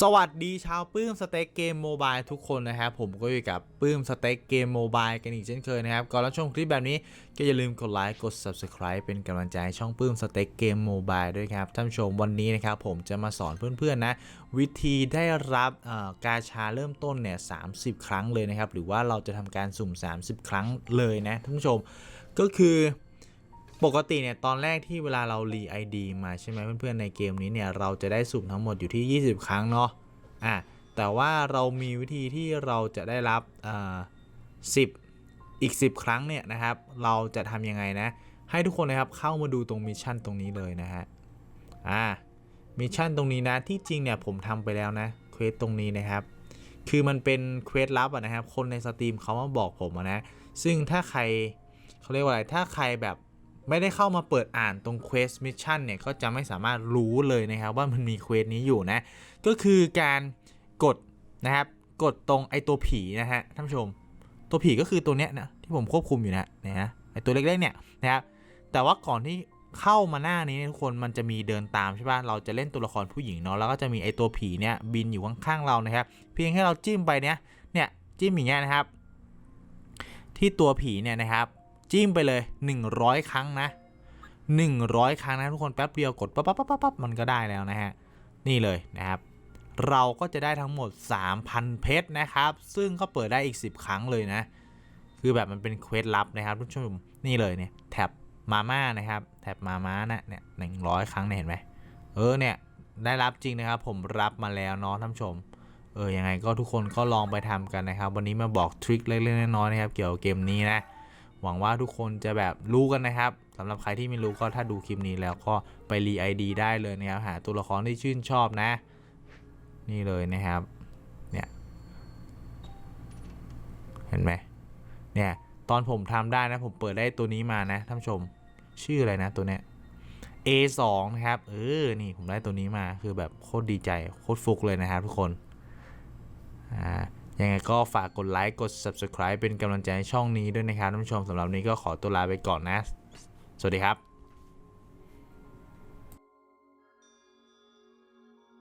สวัสดีชาวปื้มสเต็กเกมโมบายทุกคนนะครับผมก็อยู่กับปื้มสเต็กเกมโมบายกันอีกเช่นเคยนะครับก่อนรับชมคลิปแบบนี้ก็อย่าลืมกดไลค์กด Subscribe เป็นกำลังใจให้ช่องปื้มสเต็กเกมโมบายด้วยครับท่านผู้ชมวันนี้นะครับผมจะมาสอนเพื่อนๆนะ วิธีได้รับกาชาเริ่มต้นเนี่ย30ครั้งเลยนะครับ หรือว่าเราจะทำการสุ่ม 30 ครั้งเลยนะท่านผู้ชมก็คือ ปกติเนี่ยตอนแรกที่เวลาเรารี ID มาใช่ไหมเพื่อนๆในเกมนี้เนี่ยเราจะได้สุ่มทั้งหมดอยู่ที่ 20 ครั้งเนาะอะแต่ว่าเรามีวิธีที่เราจะได้รับอ่า10อีก 10 ครั้งเนี่ยนะครับ เราจะทำยังไงนะ ให้ทุกคนนะครับเข้ามาดูตรงมิชชั่นตรงนี้เลยนะฮะอ่ามิชชั่นตรงนี้นะที่จริงเนี่ยผมทำไปแล้วนะเควสตรงนี้นะครับคือมันเป็นเควสลับะนะครับ คนในสตรีมเขามาบอกผมนะ ซึ่งถ้าใครเขาเรียกว่าอะไร ถ้าใครแบบ ไม่ได้เข้ามาเปิดอ่านตรง Quest Mission เนี่ยก็จะไม่สามารถรู้เลยนะครับว่ามันมีเควสนี้อยู่นะ ก็คือการกดนะครับ กดตรงไอตัวผีนะฮะท่านผู้ชม ตัวผีก็คือตัวเนี้ยนะที่ผมควบคุมอยู่นะนะฮะไอตัวเล็กๆเนี่ยนะครับแต่ว่าก่อนที่เข้ามาหน้านี้ทุกคนมันจะมีเดินตามใช่ป่ะเราจะเล่นตัวละครผู้หญิงเนาะแล้วก็จะมีไอตัวผีเนี่ยบินอยู่ข้างๆเรานะครับ เพียงแค่เราจิ้มไปเนี่ยเนี่ยจิ้มอย่างเงี้ยนะครับ ที่ตัวผีเนี่ยนะครับ จิ้มไปเลย 100 ครั้งนะ 100 ครั้งนะทุกคนแป๊บเดียวกดปั๊บปั๊บปั๊บปั๊บมันก็ได้แล้วนะฮะนี่เลยนะครับ เราก็จะได้ทั้งหมด 3,000 เพชรนะครับ ซึ่งก็เปิดได้อีก 10 ครั้งเลยนะ คือแบบมันเป็นเควสลับนะครับทุกชมนี่เลยเนี่ยแท็บมาม่านะครับ แท็บมาม่านะเนี่ยหนึ่งร้อยครั้งเนี่ยเห็นไหมเออเนี่ยได้รับจริงนะครับ ผมรับมาแล้วเนาะท่านผู้ชมเออยังไงก็ทุกคนก็ลองไปทำกันนะครับ วันนี้มาบอกทริคเล็กๆน้อยๆนะครับ เกี่ยวกับเกมนี้นะ หวังว่าทุกคนจะแบบรู้กันนะครับสำหรับใครที่ไม่รู้ก็ถ้าดูคลิปนี้แล้วก็ไปรีไอดีได้เลยนะครับหาตัวละครที่ชื่นชอบนะ นี่เลยนะครับเนี่ยเห็นไหมเนี่ยตอนผมทำได้นะผมเปิดได้ตัวนี้มานะท่านผู้ชมชื่ออะไรนะตัวเนี้ย A2 นะครับเออนี่ผมได้ตัวนี้มาคือแบบโคตรดีใจโคตรฟุกเลยนะครับทุกคนอ่า ยังไงก็ฝากกดไลค์กด Subscribe เป็นกำลังใจให้ช่องนี้ด้วยนะครับท่านผู้ชมสำหรับวันนี้ก็ขอตัวลาไปก่อนนะ สวัสดีครับ